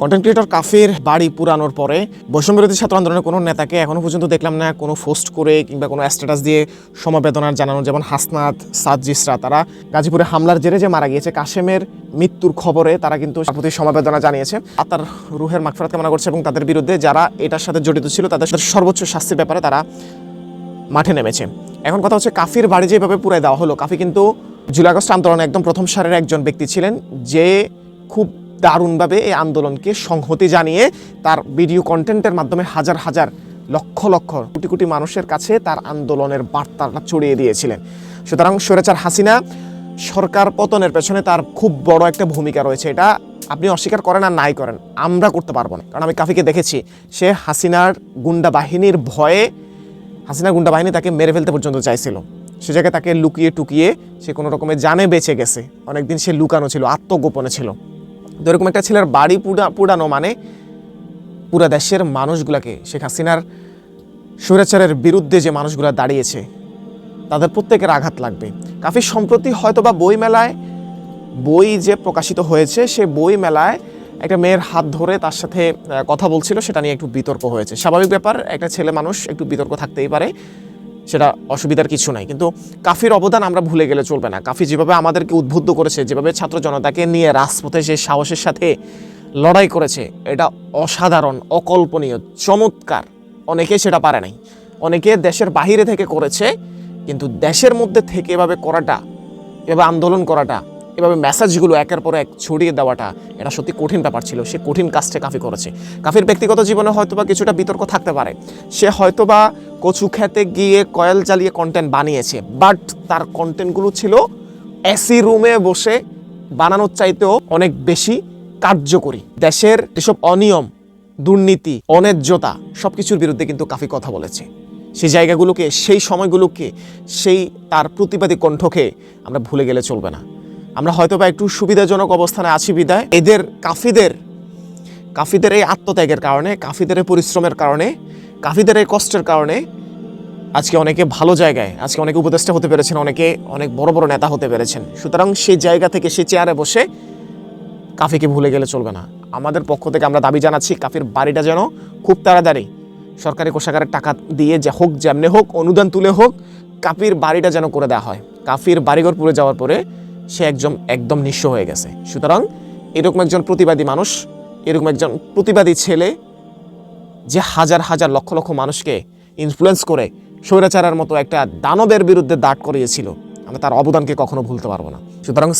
Content creator কাফির বাড়ি পুরানোর পরে বৈষম্যবিরোধী ছাত্র আন্দোলনের কোনো নেতাকে এখনও পর্যন্ত দেখলাম না, কোনো পোস্ট করে কিংবা কোনো স্ট্যাটাস দিয়ে সমবেদনার জানানো, যেমন হাসনাত সাদজিসরা তারা গাজীপুরে হামলার জেরে যে মারা গিয়েছে, কাশেমের মৃত্যুর খবরে তারা কিন্তু প্রতি সমবেদনা জানিয়েছে। আর তার রুহের মাগফিরাত কামনা করছে এবং তাদের বিরুদ্ধে যারা এটার সাথে জড়িত ছিল, তাদের সাথে সর্বোচ্চ শাস্তির ব্যাপারে তারা মাঠে নেমেছে। এখন কথা হচ্ছে কাফির বাড়ি যেভাবে পুরাই দেওয়া হলো, কাফি কিন্তু জুলাই আগস্ট আন্দোলনে একদম প্রথম সারের একজন ব্যক্তি ছিলেন, যে খুব দারুণভাবে এই আন্দোলনকে সংহতি জানিয়ে তার ভিডিও কন্টেন্টের মাধ্যমে হাজার হাজার লক্ষ লক্ষ কোটি কোটি মানুষের কাছে তার আন্দোলনের বার্তাটা ছড়িয়ে দিয়েছিলেন। সুতরাং স্বৈরাচার হাসিনা সরকার পতনের পেছনে তার খুব বড় একটা ভূমিকা রয়েছে এটা। আপনি অস্বীকার করেন আর নাই করেন, আমরা করতে পারব না। কারণ আমি কাফিকে দেখেছি, সে হাসিনার গুন্ডা বাহিনীর ভয়ে হাসিনা গুন্ডা বাহিনী তাকে মেরে ফেলতে পর্যন্ত চাইছিল। সে জায়গায় তাকে লুকিয়ে টুকিয়ে সে কোনো রকমের জানে বেঁচে গেছে। অনেকদিন সে লুকানো ছিল, আত্মগোপনে ছিল। তো এরকম একটা ছেলের বাড়ি পুরা পুরানো মানে পুরা দেশের মানুষগুলাকে শেখ হাসিনার স্বৈরাচারের বিরুদ্ধে যে মানুষগুলা দাঁড়িয়েছে, তাদের প্রত্যেকের আঘাত লাগবে। কাফি সম্প্রতি হয়তোবা বই মেলায় বই যে প্রকাশিত হয়েছে, সে বই মেলায় একটা মেয়ের হাত ধরে তার সাথে কথা বলছিল, সেটা নিয়ে একটু বিতর্ক হয়েছে। স্বাভাবিক ব্যাপার, একটা ছেলে মানুষ একটু বিতর্ক থাকতেই পারে। সেটা অসুবিধার কিছু নাই। কিন্তু কাফির অবদান আমরা ভুলে গেলে চলবে না। কাফি যেভাবে আমাদেরকে উদ্বুদ্ধ করেছে, যেভাবে ছাত্র জনতাকে নিয়ে রাজপথে সে সাহসের সাথে লড়াই করেছে, এটা অসাধারণ, অকল্পনীয়, চমৎকার। অনেকে সেটা পারে নাই। অনেকে দেশের বাহিরে থেকে করেছে, কিন্তু দেশের মধ্যে থেকে এভাবে করাটা, এভাবে আন্দোলন করাটা এভাবে মেসেজগুলো একের পর এক ছড়িয়ে দেওয়াটা এটা সত্যি কঠিন ব্যাপার ছিল। সে কঠিন কাজটা কাফি করেছে। কাফির ব্যক্তিগত জীবনে হয়তোবা কিছুটা বিতর্ক থাকতে পারে। সে হয়তোবা কচু খেতে গিয়ে কয়েল জ্বালিয়ে কন্টেন্ট বানিয়েছে বাট তার কন্টেন্টগুলো ছিল এসি রুমে বসে বানানোর চাইতেও অনেক বেশি কার্যকরী। দেশের এসব অনিয়ম, দুর্নীতি, অন্যায্যতা সব কিছুর বিরুদ্ধে কিন্তু কাফি কথা বলেছে। সেই জায়গাগুলোকে, সেই সময়গুলোকে, সেই তার প্রতিবাদী কণ্ঠকে আমরা ভুলে গেলে চলবে না। আমরা হয়তো বা একটু সুবিধাজনক অবস্থানে আছি বিদায়। এদের কাফিদের কাফিদের এই আত্মত্যাগের কারণে, কাফিদের এই পরিশ্রমের কারণে, কাফিদের এই কষ্টের কারণে আজকে অনেকে ভালো জায়গায়, আজকে অনেকে উপদেষ্টা হতে পেরেছেন, অনেকে অনেক বড় বড় নেতা হতে পেরেছেন। সুতরাং সেই জায়গা থেকে সেই চেয়ারে বসে কাফিকে ভুলে গেলে চলবে না। আমাদের পক্ষ থেকে আমরা দাবি জানাচ্ছি, কাফির বাড়িটা যেন খুব তাড়াতাড়ি সরকারি কোষাগারের টাকা দিয়ে যে হোক, যেমনে হোক, অনুদান তুলে হোক, কাফির বাড়িটা যেন করে দেওয়া হয়। কাফির বাড়িঘর পুড়ে যাওয়ার পরে সে একজন একদম নিঃস্ব হয়ে গেছে। সুতরাং এরকম একজন প্রতিবাদী মানুষ, এরকম একজন প্রতিবাদী ছেলে যে হাজার হাজার লক্ষ লক্ষ মানুষকে ইনফ্লুয়েন্স করে স্বৈরাচারের মতো একটা দানবের বিরুদ্ধে দাঁড় করিয়েছিল, আমরা তার অবদানকে কখনো ভুলতে পারব না। সুতরাং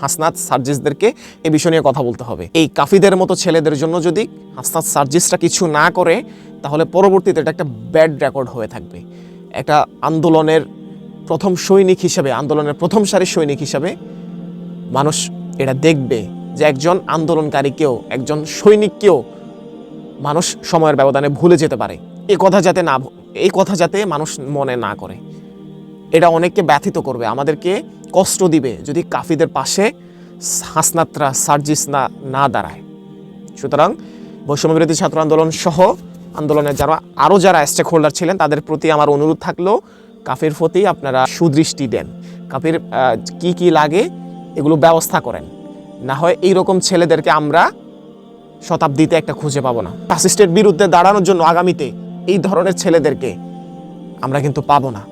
হাসনাত সার্জিসদেরকে এ বিষয় নিয়ে কথা বলতে হবে। এই কাফিদের মতো ছেলেদের জন্য যদি হাসনাত সার্জিসরা কিছু না করে, তাহলে পরবর্তীতে এটা একটা ব্যাড রেকর্ড হয়ে থাকবে। একটা আন্দোলনের প্রথম সৈনিক হিসাবে, আন্দোলনের প্রথম সারির সৈনিক হিসাবে মানুষ এটা দেখবে যে একজন আন্দোলনকারীকেও একজন সৈনিককেও মানুষ সময়ের ব্যবধানে ভুলে যেতে পারে। এই কথা যাতে না এই কথা যাতে মানুষ মনে না করে। এটা অনেককে ব্যথিত করবে, আমাদেরকে কষ্ট দিবে যদি কাফিদের পাশে হাসনাত্রা, সার্জিস না না দাঁড়ায়। সুতরাং বৈষম্যবিরোধী ছাত্র আন্দোলন সহ আন্দোলনের যারা আরও যারা স্টেক হোল্ডার ছিলেন, তাদের প্রতি আমার অনুরোধ থাকল কাফির প্রতি আপনারা সুদৃষ্টি দেন। কাফের কি কি লাগে এগুলো ব্যবস্থা করেন। না হয় এইরকম ছেলেদেরকে আমরা শতাব্দীতে একটা খুঁজে পাবো না। ফ্যাসিস্টের বিরুদ্ধে দাঁড়ানোর জন্য আগামীতে এই ধরনের ছেলেদেরকে আমরা কিন্তু পাবো না।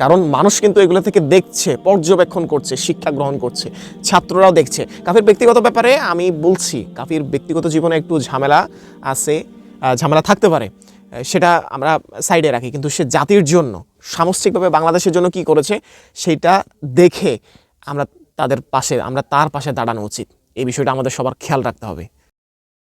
কারণ মানুষ কিন্তু এগুলো থেকে দেখছে, পর্যবেক্ষণ করছে, শিক্ষা গ্রহণ করছে, ছাত্ররাও দেখছে। কাফির ব্যক্তিগত ব্যাপারে আমি বলছি, কাফির ব্যক্তিগত জীবনে একটু ঝামেলা আছে ঝামেলা থাকতে পারে সেটা আমরা সাইডে রাখি। কিন্তু সে জাতির জন্য সামষ্টিকভাবে বাংলাদেশের জন্য কি করেছে, সেটা দেখে আমরা তাদের পাশে, আমরা তার পাশে দাঁড়ানো উচিত। এই বিষয়টা আমাদের সবার খেয়াল রাখতে হবে।